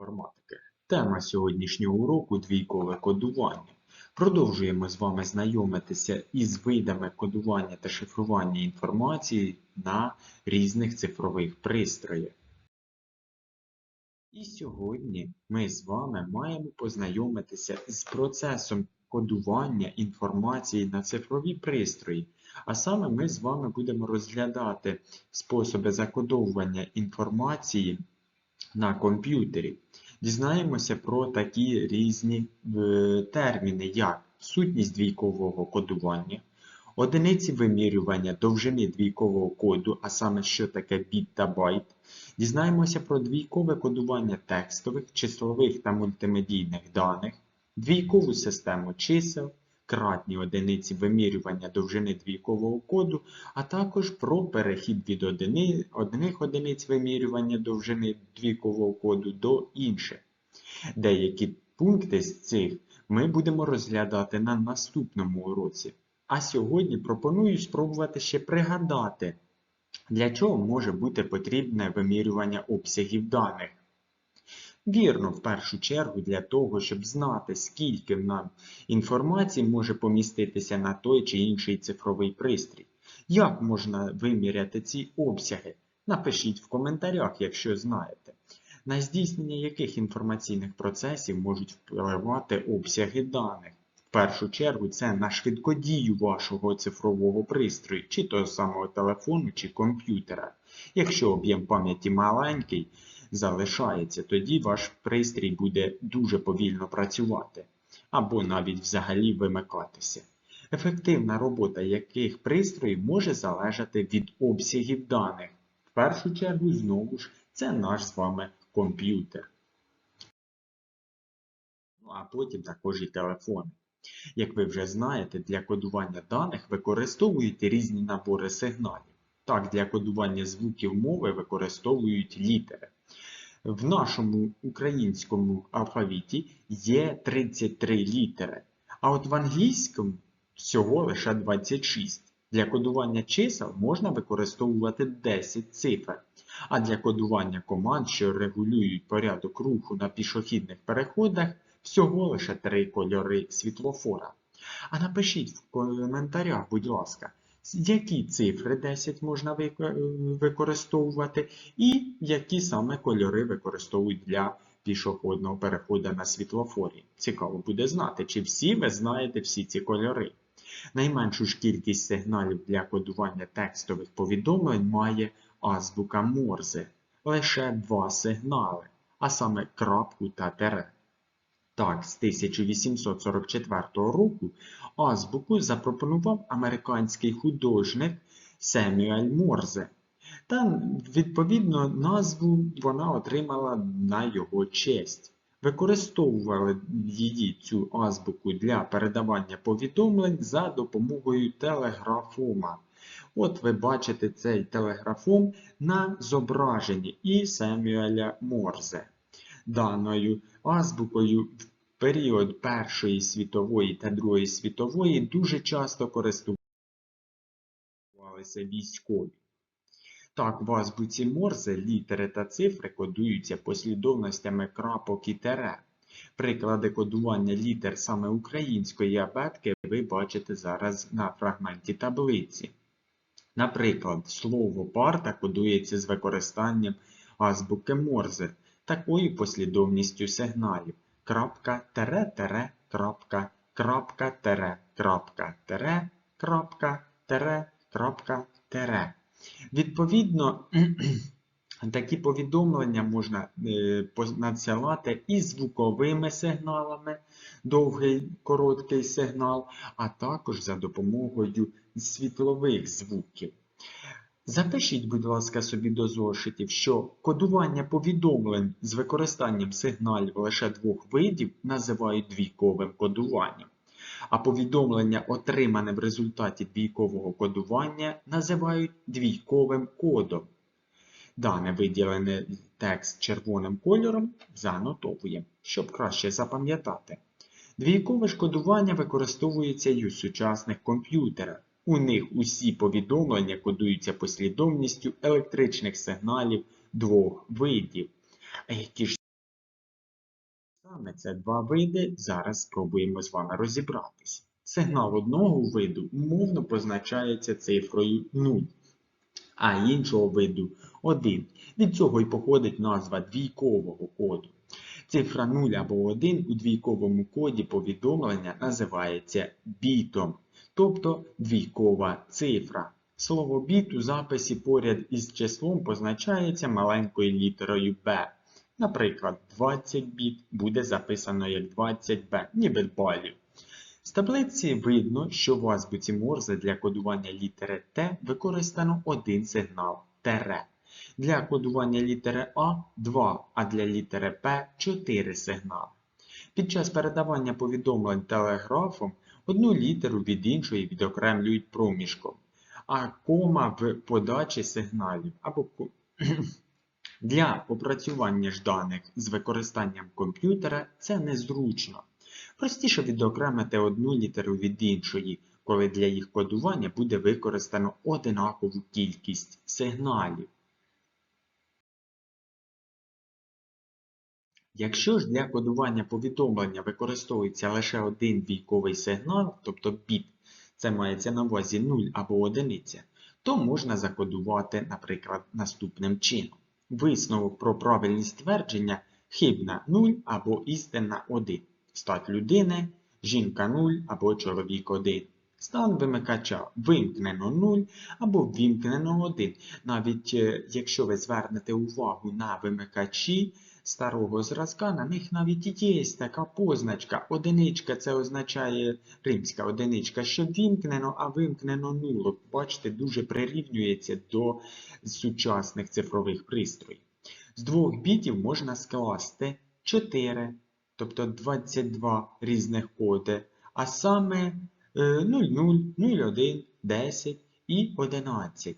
інформатики. Тема сьогоднішнього уроку двійкове кодування. Продовжуємо з вами знайомитися із видами кодування та шифрування інформації на різних цифрових пристроях. І сьогодні ми з вами маємо познайомитися з процесом кодування інформації на цифрові пристрої. А саме ми з вами будемо розглядати способи закодовування інформації на комп'ютері. Дізнаємося про такі різні е, терміни, як сутність двійкового кодування, одиниці вимірювання довжини двійкового коду, а саме що таке біт та байт. Дізнаємося про двійкове кодування текстових, числових та мультимедійних даних, двійкову систему чисел, кратні одиниці вимірювання довжини двійкового коду, а також про перехід від одини, одних одиниць вимірювання довжини двійкового коду до інших. Деякі пункти з цих ми будемо розглядати на наступному уроці. А сьогодні пропоную спробувати ще пригадати, для чого може бути потрібне вимірювання обсягів даних. Вірно, в першу чергу для того, щоб знати, скільки нам інформації може поміститися на той чи інший цифровий пристрій. Як можна виміряти ці обсяги? Напишіть в коментарях, якщо знаєте. На здійснення яких інформаційних процесів можуть впливати обсяги даних. В першу чергу це на швидкодію вашого цифрового пристрою, чи того самого телефону, чи комп'ютера. Якщо об'єм пам'яті маленький, залишається, тоді ваш пристрій буде дуже повільно працювати або навіть взагалі вимикатися. Ефективна робота яких пристроїв може залежати від обсягів даних. В першу чергу, знову ж, це наш з вами комп'ютер. Ну, а потім також і телефони. Як ви вже знаєте, для кодування даних використовують різні набори сигналів. Так, для кодування звуків мови використовують літери. В нашому українському алфавіті є 33 літери, а от в англійському всього лише 26. Для кодування чисел можна використовувати 10 цифр, а для кодування команд, що регулюють порядок руху на пішохідних переходах, всього лише 3 кольори світлофора. А напишіть в коментарях, будь ласка, які цифри 10 можна використовувати, і які саме кольори використовують для пішохідного переходу на світлофорі. Цікаво буде знати, чи всі ви знаєте всі ці кольори. Найменшу ж кількість сигналів для кодування текстових повідомлень має азбука Морзе. Лише два сигнали, а саме крапку та тере. Так, з 1844 року азбуку запропонував американський художник Семюель Морзе. Та, відповідно, назву вона отримала на його честь. Використовували її цю азбуку для передавання повідомлень за допомогою телеграфома. От ви бачите цей телеграфом на зображенні і Семюеля Морзе. Даною азбукою період Першої світової та Другої світової дуже часто користувалися військові. Так, в азбуці Морзе літери та цифри кодуються послідовностями крапок і тере. Приклади кодування літер саме української абетки ви бачите зараз на фрагменті таблиці. Наприклад, слово парта кодується з використанням азбуки Морзе, такою послідовністю сигналів крапка, тере, тере, крапка, крапка, тере, крапка, тере, крапка, тере, крапка, тере. Відповідно, такі повідомлення можна е, надсилати і звуковими сигналами, довгий короткий сигнал, а також за допомогою світлових звуків. Запишіть, будь ласка, собі до зошитів, що кодування повідомлень з використанням сигналів лише двох видів називають двійковим кодуванням, а повідомлення, отримане в результаті двійкового кодування, називають двійковим кодом. Дане виділений текст червоним кольором занотовуємо, щоб краще запам'ятати. Двійкове ж кодування використовується і у сучасних комп'ютерах. У них усі повідомлення кодуються послідовністю електричних сигналів двох видів. А які ж Саме це два види, зараз спробуємо з вами розібратись. Сигнал одного виду умовно позначається цифрою 0, а іншого виду 1. Від цього й походить назва двійкового коду. Цифра 0 або 1 у двійковому коді повідомлення називається бітом, тобто двійкова цифра. Слово біт у записі поряд із числом позначається маленькою літерою b. Наприклад, 20 біт буде записано як 20b, ніби балів. З таблиці видно, що в азбуці Морзе для кодування літери Т використано один сигнал тере. Для кодування літери А 2, а для літери П 4 сигнали. Під час передавання повідомлень телеграфом одну літеру від іншої відокремлюють проміжком, а кома в подачі сигналів або для опрацювання ж даних з використанням комп'ютера це незручно. Простіше відокремити одну літеру від іншої, коли для їх кодування буде використано одинакову кількість сигналів. Якщо ж для кодування повідомлення використовується лише один двійковий сигнал, тобто біт, це мається на увазі 0 або 1, то можна закодувати, наприклад, наступним чином. Висновок про правильність твердження хибна 0 або істинна 1. Стать людини, жінка 0 або чоловік 1. Стан вимикача вимкнено 0 або ввімкнено 1. Навіть е, якщо ви звернете увагу на вимикачі старого зразка, на них навіть є така позначка. Одиничка це означає римська одиничка, що вімкнено, а вимкнено 0. Бачите, дуже прирівнюється до сучасних цифрових пристроїв. З двох бітів можна скласти 4, тобто 22 різних коди, а саме е, 00, 01, 10 і 11.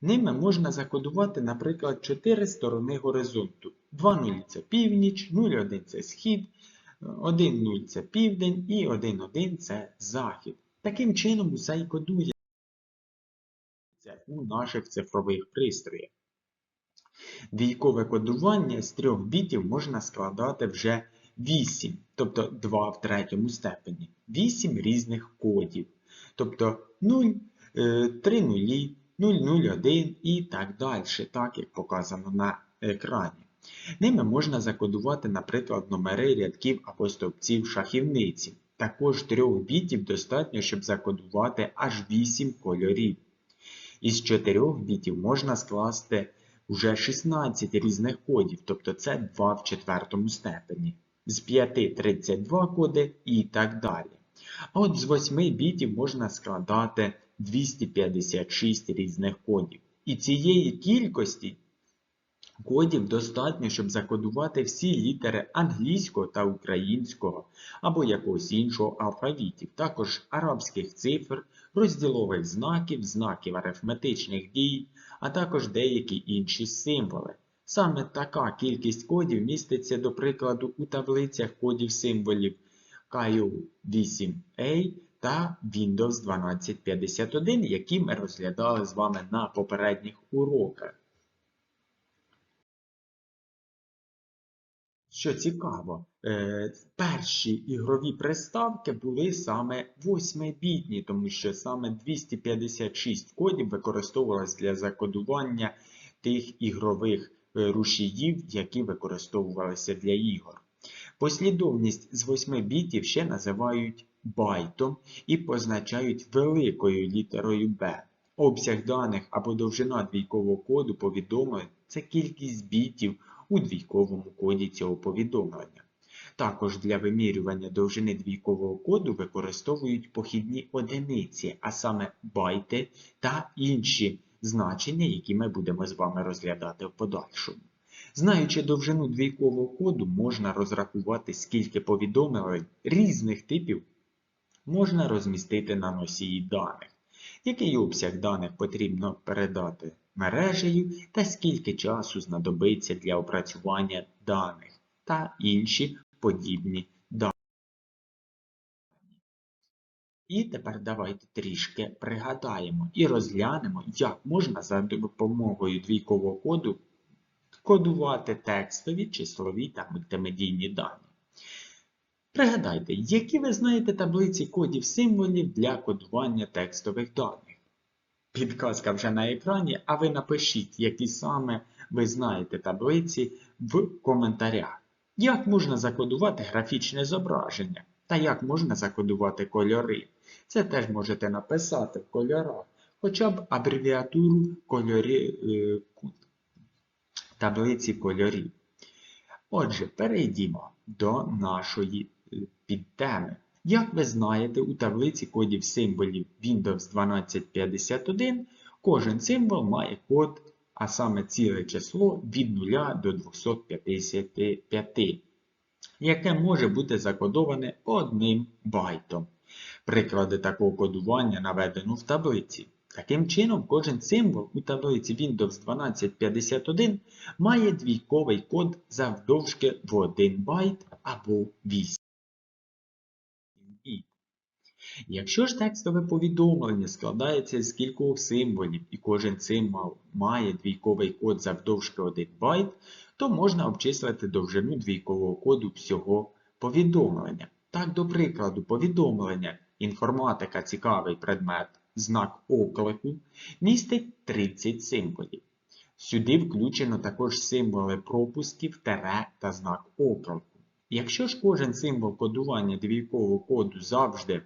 Ними можна закодувати, наприклад, 4 сторони горизонту. 2.0 це північ, 0.1 це схід, 1.0 це південь і 1.1 це захід. Таким чином усе і кодує у наших цифрових пристроях. Двійкове кодування з трьох бітів можна складати вже 8, тобто 2 в третьому степені. 8 різних кодів. Тобто 0, 3 нулі, 001 і так далі, так як показано на екрані. Ними можна закодувати, наприклад, номери рядків або стовпців шахівниці. Також трьох бітів достатньо, щоб закодувати аж 8 кольорів. Із 4 бітів можна скласти вже 16 різних кодів, тобто це 2 в четвертому степені. З 5 32 коди і так далі. А от з 8 бітів можна складати 256 різних кодів. І цієї кількості кодів достатньо, щоб закодувати всі літери англійського та українського або якогось іншого алфавітів, також арабських цифр, розділових знаків, знаків арифметичних дій, а також деякі інші символи. Саме така кількість кодів міститься, до прикладу, у таблицях кодів символів KU8A та Windows 1251, які ми розглядали з вами на попередніх уроках. Що цікаво, е, перші ігрові приставки були саме 8-бітні, тому що саме 256 кодів використовувалось для закодування тих ігрових е, рушіїв, які використовувалися для ігор. Послідовність з 8 бітів ще називають байтом і позначають великою літерою B. Обсяг даних або довжина двійкового коду повідомлень це кількість бітів у двійковому коді цього повідомлення. Також для вимірювання довжини двійкового коду використовують похідні одиниці, а саме байти та інші значення, які ми будемо з вами розглядати в подальшому. Знаючи довжину двійкового коду, можна розрахувати, скільки повідомлень різних типів можна розмістити на носії даних, який обсяг даних потрібно передати мережею та скільки часу знадобиться для опрацювання даних та інші подібні дані. І тепер давайте трішки пригадаємо і розглянемо, як можна за допомогою двійкового коду кодувати текстові, числові та мультимедійні дані. Пригадайте, які ви знаєте таблиці кодів символів для кодування текстових даних. Підказка вже на екрані, а ви напишіть, які саме ви знаєте таблиці в коментарях. Як можна закодувати графічне зображення? Та як можна закодувати кольори? Це теж можете написати в кольорах, хоча б абревіатуру кольорі, е, таблиці кольорів. Отже, перейдімо до нашої е, підтеми. Як ви знаєте, у таблиці кодів символів Windows 1251 кожен символ має код, а саме ціле число від 0 до 255, яке може бути закодоване одним байтом. Приклади такого кодування наведено в таблиці. Таким чином, кожен символ у таблиці Windows 1251 має двійковий код завдовжки в 1 байт або 8 біт. Якщо ж текстове повідомлення складається з кількох символів і кожен символ має двійковий код завдовжки 1 байт, то можна обчислити довжину двійкового коду всього повідомлення. Так, до прикладу, повідомлення інформатика цікавий предмет, знак оклику містить 30 символів. Сюди включено також символи пропусків, тере та знак оклику. Якщо ж кожен символ кодування двійкового коду завжди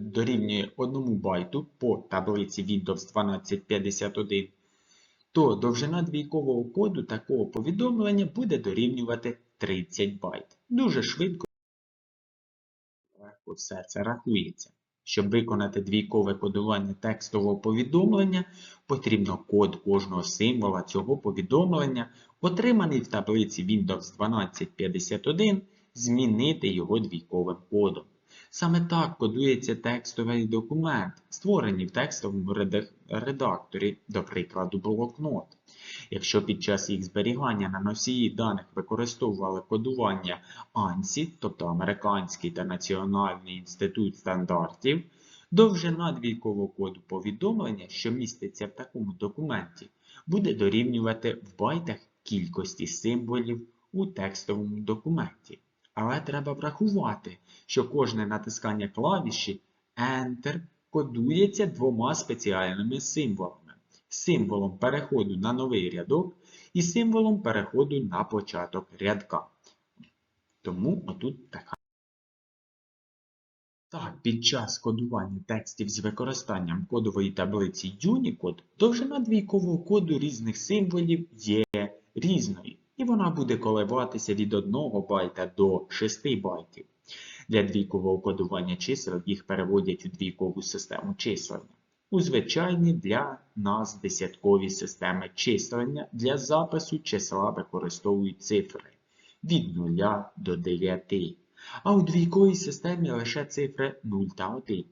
дорівнює 1 байту по таблиці Windows 1251, то довжина двійкового коду такого повідомлення буде дорівнювати 30 байт. Дуже швидко все це рахується. Щоб виконати двійкове кодування текстового повідомлення, потрібно код кожного символа цього повідомлення, отриманий в таблиці Windows 1251, змінити його двійковим кодом. Саме так кодується текстовий документ, створений в текстовому редакторі, до прикладу, блокнот. Якщо під час їх зберігання на носії даних використовували кодування ANSI, тобто Американський та Національний інститут стандартів, довжина двійкового коду повідомлення, що міститься в такому документі, буде дорівнювати в байтах кількості символів у текстовому документі. Але треба врахувати, що кожне натискання клавіші Enter кодується двома спеціальними символами символом переходу на новий рядок і символом переходу на початок рядка. Тому отут така. Так, під час кодування текстів з використанням кодової таблиці Unicode довжина двійкового коду різних символів є різною, і вона буде коливатися від 1 байта до 6 байтів. Для двійкового кодування чисел їх переводять у двійкову систему числення. У звичайні для нас десяткові системи числення для запису числа використовують цифри від 0 до 9, а у двійковій системі лише цифри 0 та 1.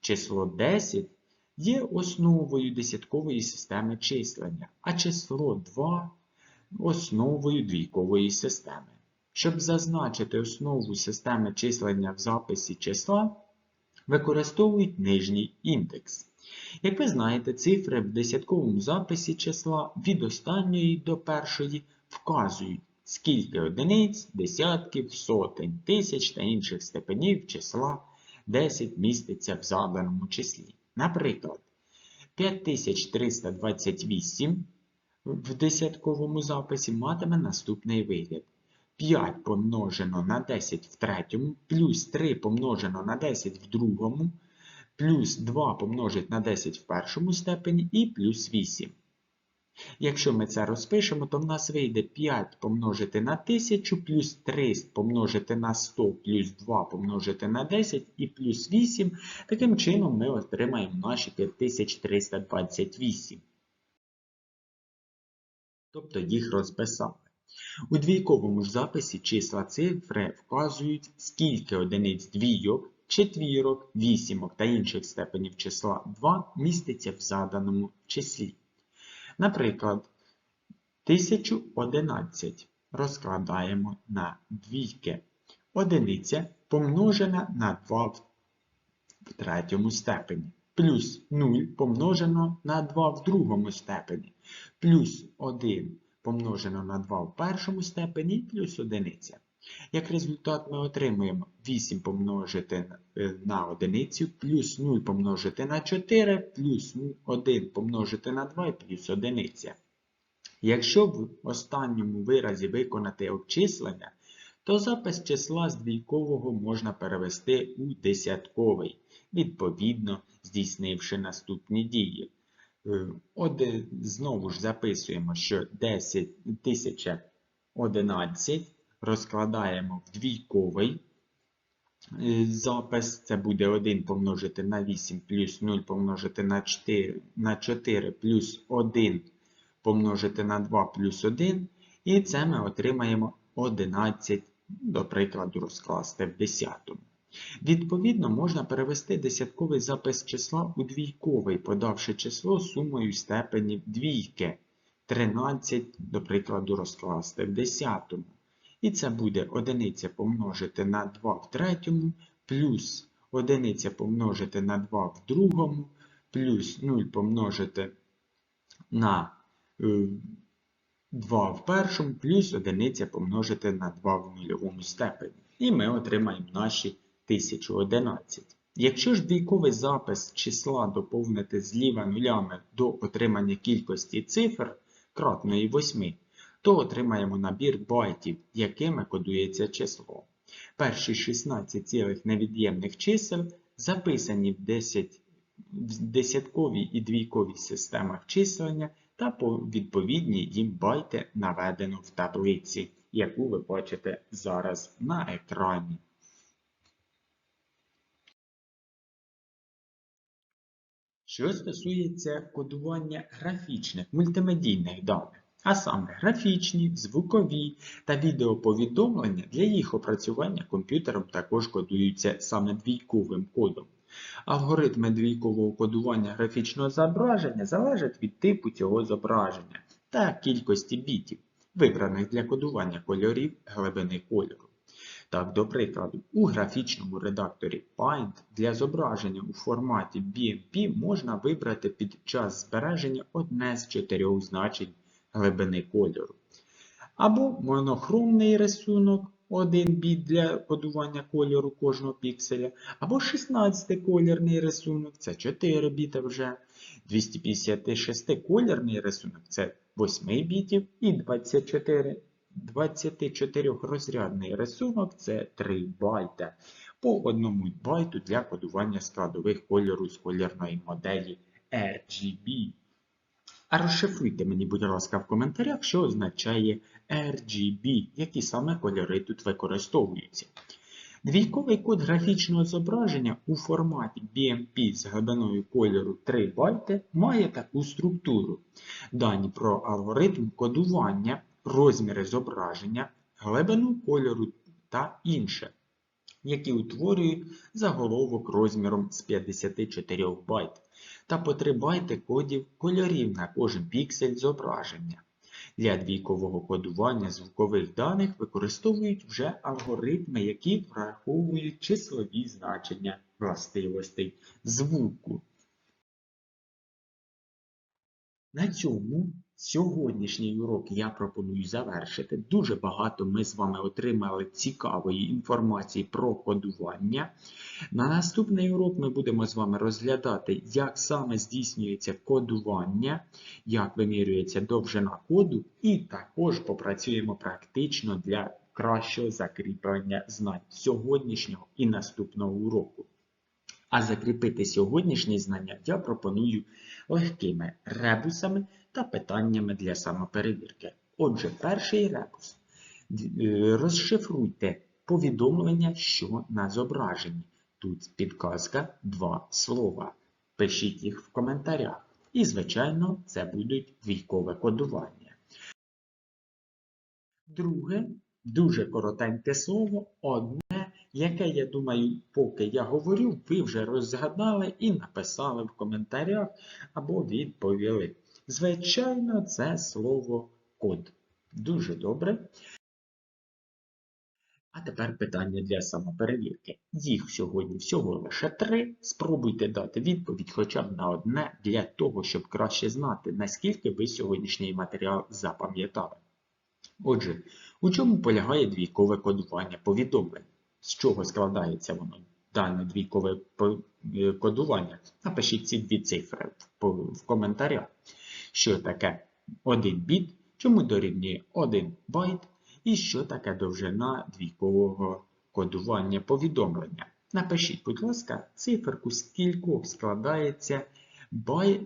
Число 10 є основою десяткової системи числення, а число 2 основою двійкової системи. Щоб зазначити основу системи числення в записі числа, використовують нижній індекс. Як ви знаєте, цифри в десятковому записі числа від останньої до першої вказують, скільки одиниць, десятків, сотень, тисяч та інших степенів числа 10 міститься в заданому числі. Наприклад, 5328 в десятковому записі матиме наступний вигляд. 5 помножено на 10 в третьому, плюс 3 помножено на 10 в другому, плюс 2 помножить на 10 в першому степені і плюс 8. Якщо ми це розпишемо, то в нас вийде 5 помножити на 1000 плюс 3 помножити на 100 плюс 2 помножити на 10 і плюс 8. Таким чином ми отримаємо наші 5328. Тобто їх розписали. У двійковому ж записі числа цифри вказують, скільки одиниць двійок, четвірок, вісімок та інших степенів числа 2 міститься в заданому числі. Наприклад, 1011 розкладаємо на двійки. Одиниця помножена на 2 в третьому степені, плюс 0 помножено на 2 в другому степені, плюс 1 помножено на 2 в першому степені, плюс одиниця. Як результат ми отримуємо 8 помножити на- е, на одиницю, плюс 0 помножити на 4, плюс 1 помножити на 2 і плюс одиниця. Якщо в останньому виразі виконати обчислення, то запис числа з двійкового можна перевести у десятковий, відповідно здійснивши наступні дії. Е, Оде, знову ж записуємо, що 10 1011 розкладаємо в двійковий е, запис. Це буде 1 помножити на 8 плюс 0 помножити на 4, на 4 плюс 1 помножити на 2 плюс 1. І це ми отримаємо 11, до прикладу, розкласти в десятому. Відповідно, можна перевести десятковий запис числа у двійковий, подавши число сумою степенів двійки. 13, до прикладу, розкласти в десятому. І це буде одиниця помножити на 2 в третьому, плюс одиниця помножити на 2 в другому, плюс 0 помножити на е, 2 в першому, плюс одиниця помножити на 2 в нульовому степені. І ми отримаємо наші 1011. Якщо ж двійковий запис числа доповнити зліва нулями до отримання кількості цифр кратної 8, то отримаємо набір байтів, якими кодується число. Перші 16 цілих невід'ємних чисел записані в 10 в десятковій і двійковій системах числення та по відповідні їм байти наведено в таблиці, яку ви бачите зараз на екрані. Що стосується кодування графічних мультимедійних даних, а саме графічні, звукові та відеоповідомлення, для їх опрацювання комп'ютером також кодуються саме двійковим кодом. Алгоритми двійкового кодування графічного зображення залежать від типу цього зображення та кількості бітів, вибраних для кодування кольорів глибини кольору. Так, до прикладу, у графічному редакторі Paint для зображення у форматі BMP можна вибрати під час збереження одне з чотирьох значень глибини кольору. Або монохромний рисунок 1 біт для кодування кольору кожного пікселя, або 16-колірний рисунок це 4 біта вже. 256-колірний рисунок це 8 бітів і 24 24-розрядний рисунок це 3 байта. По одному байту для кодування складових кольору з колірної моделі RGB. А розшифруйте мені, будь ласка, в коментарях, що означає RGB, які саме кольори тут використовуються. Двійковий код графічного зображення у форматі BMP з глибиною кольору 3 байти має таку структуру. Дані про алгоритм кодування, розміри зображення, глибину кольору та інше, які утворюють заголовок розміром з 54 байт та по 3 байти кодів кольорів на кожен піксель зображення. Для двійкового кодування звукових даних використовують вже алгоритми, які враховують числові значення властивостей звуку. На цьому сьогоднішній урок я пропоную завершити. Дуже багато ми з вами отримали цікавої інформації про кодування. На наступний урок ми будемо з вами розглядати, як саме здійснюється кодування, як вимірюється довжина коду, і також попрацюємо практично для кращого закріплення знань сьогоднішнього і наступного уроку. А закріпити сьогоднішні знання я пропоную легкими ребусами та питаннями для самоперевірки. Отже, перший ребус. Е, Розшифруйте повідомлення, що на зображенні. Тут підказка два слова. Пишіть їх в коментарях. І, звичайно, це будуть двійкове кодування. Друге, дуже коротеньке слово, одне, яке, я думаю, поки я говорю, ви вже розгадали і написали в коментарях або відповіли. Звичайно, це слово код. Дуже добре. А тепер питання для самоперевірки. Їх сьогодні всього лише три. Спробуйте дати відповідь хоча б на одне для того, щоб краще знати, наскільки ви сьогоднішній матеріал запам'ятали. Отже, у чому полягає двійкове кодування повідомлень? З чого складається воно, дане двійкове е, кодування? Напишіть ці дві цифри в коментарях. Що таке 1 біт, чому дорівнює 1 байт, і що таке довжина двійкового кодування повідомлення. Напишіть, будь ласка, циферку, з кількох складається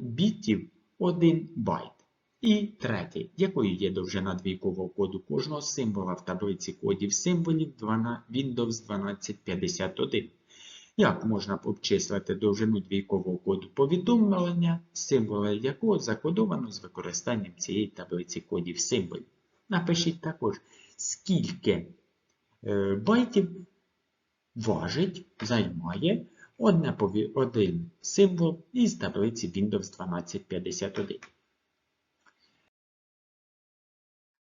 бітів 1 байт. І третє, якою є довжина двійкового коду кожного символа в таблиці кодів символів 12 Windows 1251. Як можна обчислити довжину двійкового коду повідомлення, символи якого закодовано з використанням цієї таблиці кодів символів? Напишіть також, скільки е, байтів важить, займає одне один символ із таблиці Windows 1251.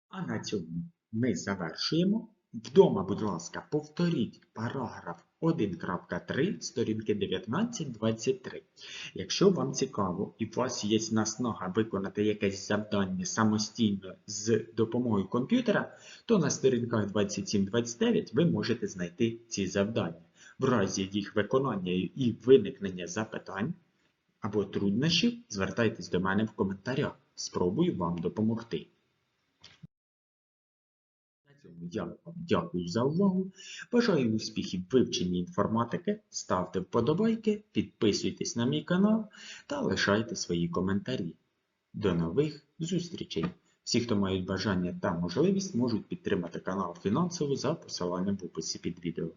А на цьому ми завершуємо. Вдома, будь ласка, повторіть параграф 1.3 сторінки 19-23. Якщо вам цікаво і у вас є наснага виконати якесь завдання самостійно з допомогою комп'ютера, то на сторінках 27-29 ви можете знайти ці завдання. В разі їх виконання і виникнення запитань або труднощів, звертайтесь до мене в коментарях. Спробую вам допомогти. Я вам дякую за увагу. Бажаю успіхів в вивченні інформатики. Ставте вподобайки, підписуйтесь на мій канал та лишайте свої коментарі. До нових зустрічей! Всі, хто мають бажання та можливість, можуть підтримати канал фінансово за посиланням в описі під відео.